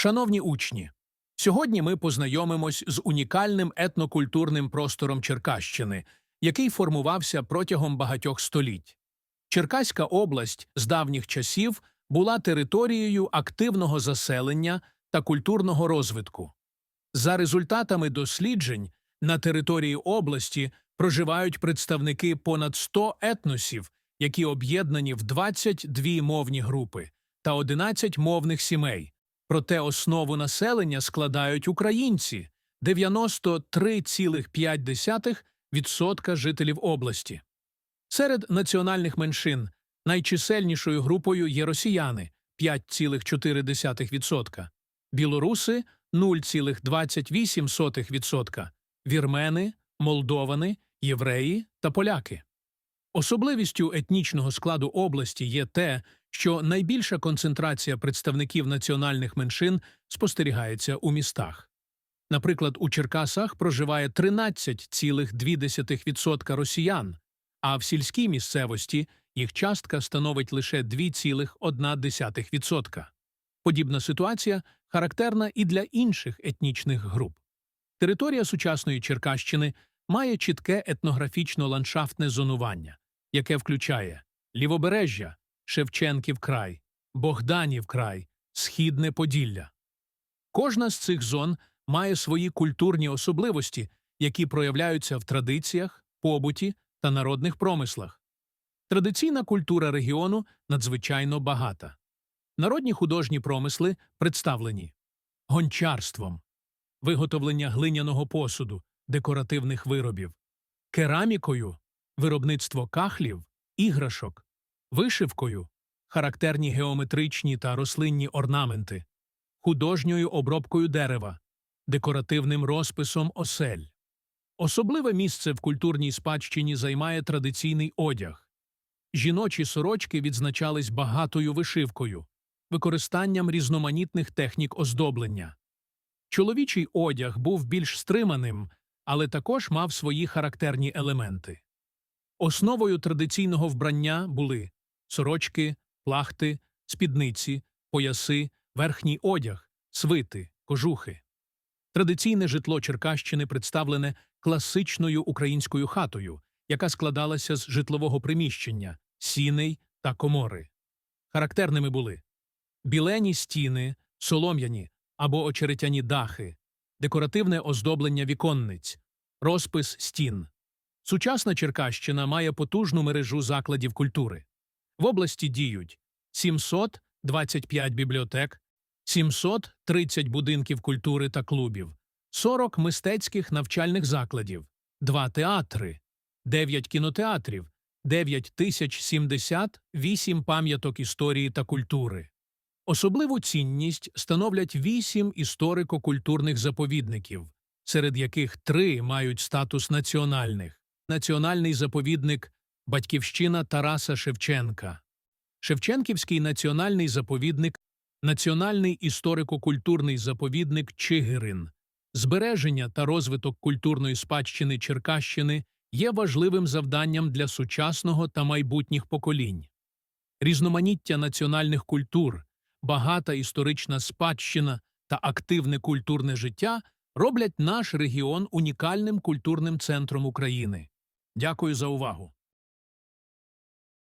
Шановні учні, сьогодні ми познайомимось з унікальним етнокультурним простором Черкащини, який формувався протягом багатьох століть. Черкаська область з давніх часів була територією активного заселення та культурного розвитку. За результатами досліджень на території області проживають представники понад 100 етносів, які об'єднані в 22 мовні групи та 11 мовних сімей. Проте основу населення складають українці 93,5% жителів області. Серед національних меншин найчисельнішою групою є росіяни 5,4%, білоруси 0,28%, вірмени, молдовани, євреї та поляки. Особливістю етнічного складу області є те, що найбільша концентрація представників національних меншин спостерігається у містах. Наприклад, у Черкасах проживає 13,2% росіян, а в сільській місцевості їх частка становить лише 2,1%. Подібна ситуація характерна і для інших етнічних груп. Територія сучасної Черкащини має чітке етнографічно-ландшафтне зонування, яке включає Лівобережжя, Шевченків край, Богданів край, Східне Поділля. Кожна з цих зон має свої культурні особливості, які проявляються в традиціях, побуті та народних промислах. Традиційна культура регіону надзвичайно багата. Народні художні промисли представлені гончарством, виготовлення глиняного посуду, декоративних виробів, керамікою, виробництво кахлів, іграшок, вишивкою, характерні геометричні та рослинні орнаменти, художньою обробкою дерева, декоративним розписом осель. Особливе місце в культурній спадщині займає традиційний одяг. Жіночі сорочки відзначались багатою вишивкою, використанням різноманітних технік оздоблення. Чоловічий одяг був більш стриманим, але також мав свої характерні елементи. Основою традиційного вбрання були сорочки, плахти, спідниці, пояси, верхній одяг, свити, кожухи. Традиційне житло Черкащини представлене класичною українською хатою, яка складалася з житлового приміщення, сіней та комори. Характерними були білені стіни, солом'яні або очеретяні дахи, декоративне оздоблення віконниць, розпис стін. Сучасна Черкащина має потужну мережу закладів культури. В області діють 725 бібліотек, 730 будинків культури та клубів, 40 мистецьких навчальних закладів, 2 театри, 9 кінотеатрів, 9078 пам'яток історії та культури. Особливу цінність становлять 8 історико-культурних заповідників, серед яких три мають статус національних. Національний заповідник Батьківщина Тараса Шевченка, Шевченківський національний заповідник, Національний історико-культурний заповідник Чигирин. Збереження та розвиток культурної спадщини Черкащини є важливим завданням для сучасного та майбутніх поколінь. Різноманіття національних культур, багата історична спадщина та активне культурне життя роблять наш регіон унікальним культурним центром України. Дякую за увагу.